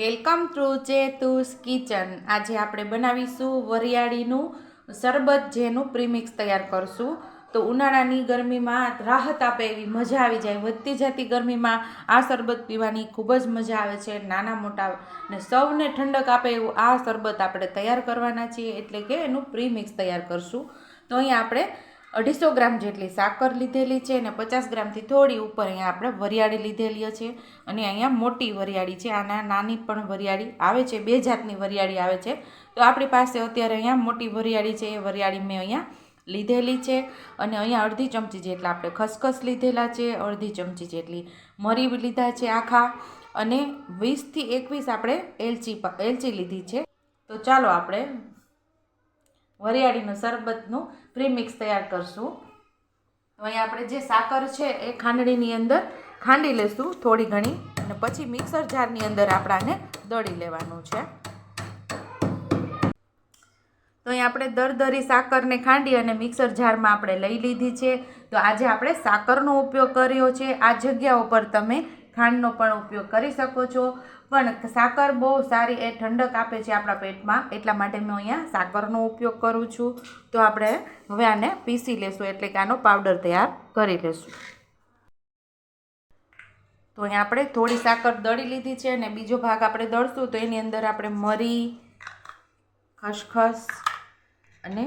Welcome to ચેતુસ kitchen. આજે આપણે બનાવીશું વરિયાળીનું શરબત જેનું પ્રીમિક્સ તૈયાર કરશું. તો ઉનાળાની ગરમીમાં રાહત આપે એવી મજા આવી જાય. વધતી જતી ગરમીમાં આ શરબત પીવાની ખૂબ જ મજા આવે છે. નાના મોટા ને સૌને ઠંડક આપે એવું આ શરબત આપણે તૈયાર કરવાના છીએ એટલે કે એનું પ્રીમિક્સ તૈયાર કરશું. તો અહીંયા આપણે અઢીસો ગ્રામ જેટલી સાકર લીધેલી છે અને પચાસ ગ્રામથી થોડી ઉપર અહીંયા આપણે વરિયાળી લીધેલી છે. અને અહીંયા મોટી વરિયાળી છે. આના નાની પણ વરિયાળી આવે છે. બે જાતની વરિયાળી આવે છે. તો આપણી પાસે અત્યારે અહીંયા મોટી વરિયાળી છે. એ વરિયાળી મેં અહીંયા લીધેલી છે. અને અહીંયા અડધી ચમચી જેટલા આપણે ખસખસ લીધેલા છે. અડધી ચમચી જેટલી મરી લીધા છે આખા. અને વીસથી એકવીસ આપણે એલચી એલચી લીધી છે. તો ચાલો આપણે વરિયાળીનું શરબતનું પ્રીમિક્સ તૈયાર કરશું. અહીં આપણે જે સાકર છે એ ખાંડણીની અંદર ખાંડી લેશું થોડી ઘણી અને પછી મિક્સર જારની અંદર આપણાને દળી લેવાનું છે. તો અહીં આપણે દરદરી સાકરને ખાંડી અને મિક્સર જારમાં આપણે લઈ લીધી છે. તો આજે આપણે સાકરનો ઉપયોગ કર્યો છે. આ જગ્યા ઉપર તમે ખાંડનો પણ ઉપયોગ કરી શકો છો. પણ સાકર બહુ સારી એ ઠંડક આપે છે આપણા પેટમાં, એટલા માટે મેં અહીંયા સાકરનો ઉપયોગ કરું છું. તો આપણે હવે આને પીસી લેશું, એટલે કે આનો પાવડર તૈયાર કરી લેશું. તો અહીંયા આપણે થોડી સાકર દળી લીધી છે અને બીજો ભાગ આપણે દળશું, તો એની અંદર આપણે મરી, ખસખસ અને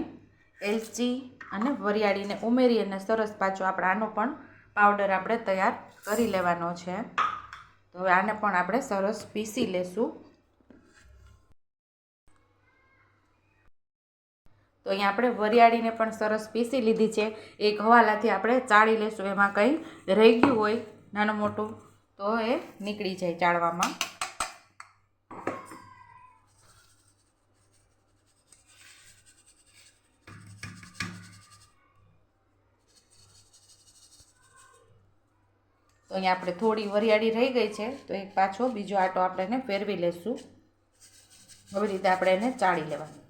એલચી અને વરિયાળીને ઉમેરી અને સરસ પાછો આપણે આનો પણ પાવડર આપણે તૈયાર કરી લેવાનો છે. તો આને પણ આપણે સરસ પીસી લેશું. તો અહીંયા આપણે વરિયાળીને પણ સરસ પીસી લીધી છે. એક હવાલાથી આપણે ચાળી લેશું. એમાં કંઈ રહી ગયું હોય, નાનું મોટું, તો એ નીકળી જાય ચાળવામાં. તો અહીંયા આપણે થોડી વરિયાળી રહી ગઈ છે, તો એક પાછો બીજો આટો આપણે એને ફેરવી લેશું. આવી રીતે આપણે એને ચાળી લેવાનું.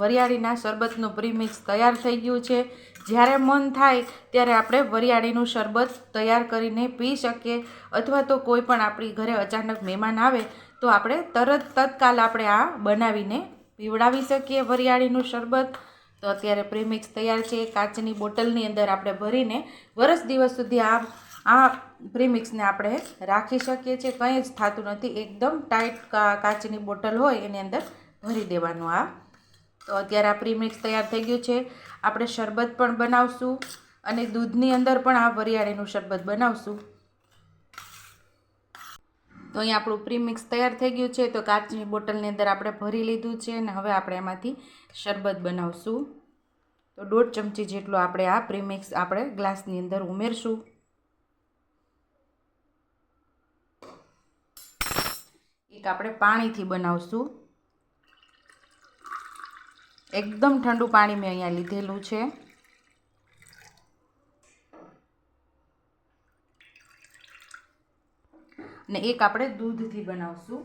વરિયાળીના શરબતનું પ્રીમિક્સ તૈયાર થઈ ગયું છે. જ્યારે મન થાય ત્યારે આપણે વરિયાળીનું શરબત તૈયાર કરીને પી શકીએ, અથવા તો કોઈ પણ આપણી ઘરે અચાનક મહેમાન આવે, તો આપણે તરત તત્કાલ આપણે આ બનાવીને પીવડાવી શકીએ વરિયાળીનું શરબત. તો અત્યારે પ્રીમિક્સ તૈયાર છે. કાચની બોટલની અંદર આપણે ભરીને વરસ દિવસ સુધી આ આ પ્રીમિક્સને આપણે રાખી શકીએ છીએ. કંઈ જ થતું નથી. એકદમ ટાઈટ કાચની બોટલ હોય એની અંદર ભરી દેવાનું આ. તો અત્યારે આ પ્રીમિક્સ તૈયાર થઈ ગયું છે. આપણે શરબત પણ બનાવશું અને દૂધની અંદર પણ આ વરિયાળીનું શરબત બનાવશું. તો અહીં આપણું પ્રીમિક્સ તૈયાર થઈ ગયું છે. તો કાચની બોટલની અંદર આપણે ભરી લીધું છે અને હવે આપણે એમાંથી શરબત બનાવશું. તો દોઢ ચમચી જેટલું આપણે આ પ્રીમિક્સ આપણે ગ્લાસની અંદર ઉમેરશું. એક આપણે પાણીથી બનાવશું. એકદમ ઠંડુ પાણી મેં અહીંયા લીધેલું છે. ને એક આપણે દૂધથી બનાવશું.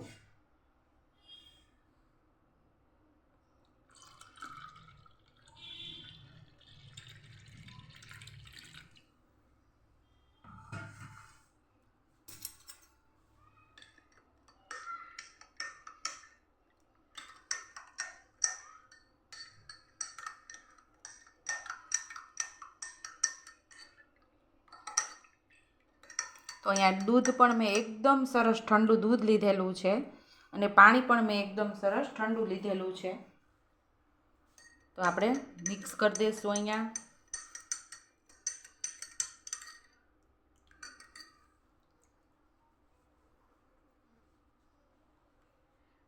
તો અહીંયા દૂધ પણ મેં એકદમ સરસ ઠંડુ દૂધ લીધેલું છે અને પાણી પણ મેં એકદમ સરસ ઠંડુ લીધેલું છે. તો આપણે મિક્સ કરી દઈશું અહીંયા.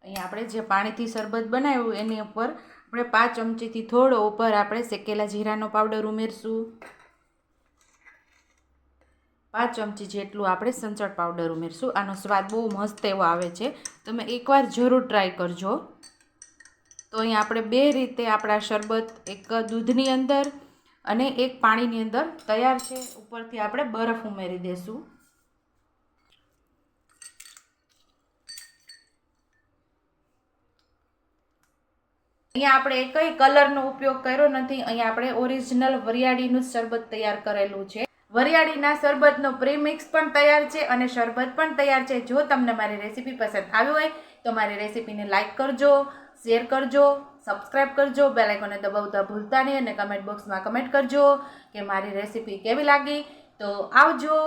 અહીંયા આપણે જે પાણીથી શરબત બનાવ્યું એની ઉપર આપણે પાંચ ચમચીથી થોડો ઉપર આપણે શેકેલા જીરાનો પાવડર ઉમેરશું. પાંચ ચમચી જેટલું આપણે સંચળ પાવડર ઉમેરશું. આનો સ્વાદ બહુ મસ્ત એવો આવે છે. તમે એકવાર જરૂર ટ્રાય કરજો. તો અહીં આપણે બે રીતે આપણા શરબત, એક દૂધની અંદર અને એક પાણીની અંદર તૈયાર છે. ઉપરથી આપણે બરફ ઉમેરી દઈશું અહીંયા આપણે એકય કલરનો ઉપયોગ કર્યો નથી. અહીંયા આપણે ઓરિજિનલ વરિયાળીનું શરબત તૈયાર કરેલું છે. વરિયાળીના શરબતનો પ્રીમિક્સ પણ તૈયાર છે અને શરબત પણ તૈયાર છે. જો તમને મારી રેસીપી પસંદ આવી હોય, તો મારી રેસીપીને લાઇક કરજો, શેર કરજો, સબસ્ક્રાઇબ કરજો, બેલ આઇકોને દબાવતા ભૂલતા નહીં અને કમેન્ટ બોક્સમાં કમેન્ટ કરજો કે મારી રેસીપી કેવી લાગી. તો આવજો.